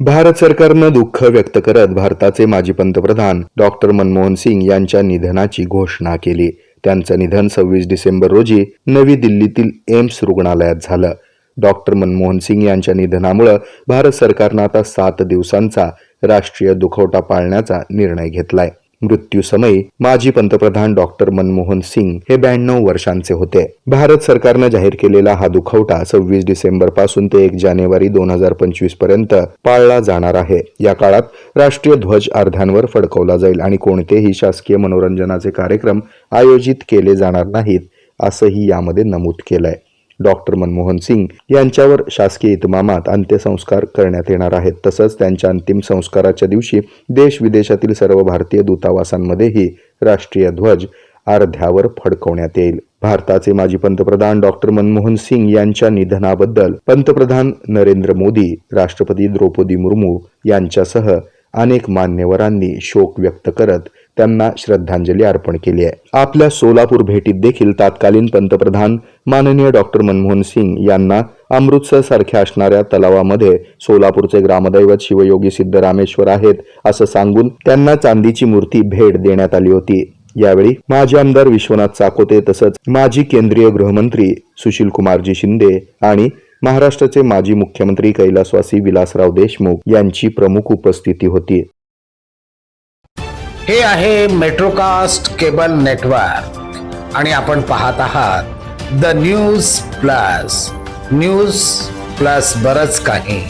भारत सरकारनं दुःख व्यक्त करत भारताचे माजी पंतप्रधान डॉक्टर मनमोहन सिंग यांच्या निधनाची घोषणा केली. त्यांचं निधन सव्वीस डिसेंबर रोजी नवी दिल्लीतील एम्स रुग्णालयात झालं. डॉक्टर मनमोहन सिंग यांच्या निधनामुळं भारत सरकारनं आता सात दिवसांचा राष्ट्रीय दुखवटा पाळण्याचा निर्णय घेतलाय. मृत्यूसमयी माजी पंतप्रधान डॉक्टर मनमोहन सिंग हे ब्याण्णव वर्षांचे होते. भारत सरकारनं जाहीर केलेला हा दुखवटा सव्वीस डिसेंबरपासून ते एक जानेवारी दोन हजार पंचवीसपर्यंत पाळला जाणार आहे. या काळात राष्ट्रीय ध्वज अर्ध्यांवर फडकवला जाईल आणि कोणतेही शासकीय मनोरंजनाचे कार्यक्रम आयोजित केले जाणार नाहीत असंही यामध्ये नमूद केलंय. डॉक्टर मनमोहन सिंग यांच्यावर शासकीय इतमामात अंत्यसंस्कार करण्यात येणार आहेत. तसंच त्यांच्या अंतिम संस्काराच्या दिवशी देश विदेशातील सर्व भारतीय दूतावासांमध्येही राष्ट्रीय ध्वज अर्ध्यावर फडकवण्यात येईल. भारताचे माजी पंतप्रधान डॉक्टर मनमोहन सिंग यांच्या निधनाबद्दल पंतप्रधान नरेंद्र मोदी राष्ट्रपती द्रौपदी मुर्मू यांच्यासह अनेक मान्यवरांनी शोक व्यक्त करत त्यांना श्रद्धांजली अर्पण केली आहे. आपल्या सोलापूर भेटीत देखील तत्कालीन पंतप्रधान माननीय डॉक्टर मनमोहन सिंग यांना अमृतसर सारख्या असणाऱ्या तलावामध्ये सोलापूरचे ग्रामदैवत शिवयोगी सिद्धरामेश्वर आहेत असं सांगून त्यांना चांदीची मूर्ती भेट देण्यात आली होती. यावेळी माजी आमदार विश्वनाथ चाकोते तसंच माजी केंद्रीय गृहमंत्री सुशील कुमारजी शिंदे आणि महाराष्ट्राचे माजी मुख्यमंत्री कैलासवासी विलासराव देशमुख यांची प्रमुख उपस्थिती होती. हे आहे मेट्रोकास्ट केबल नेटवर्क आणि आपण पाहत आहात the news plus news plus बरच काही.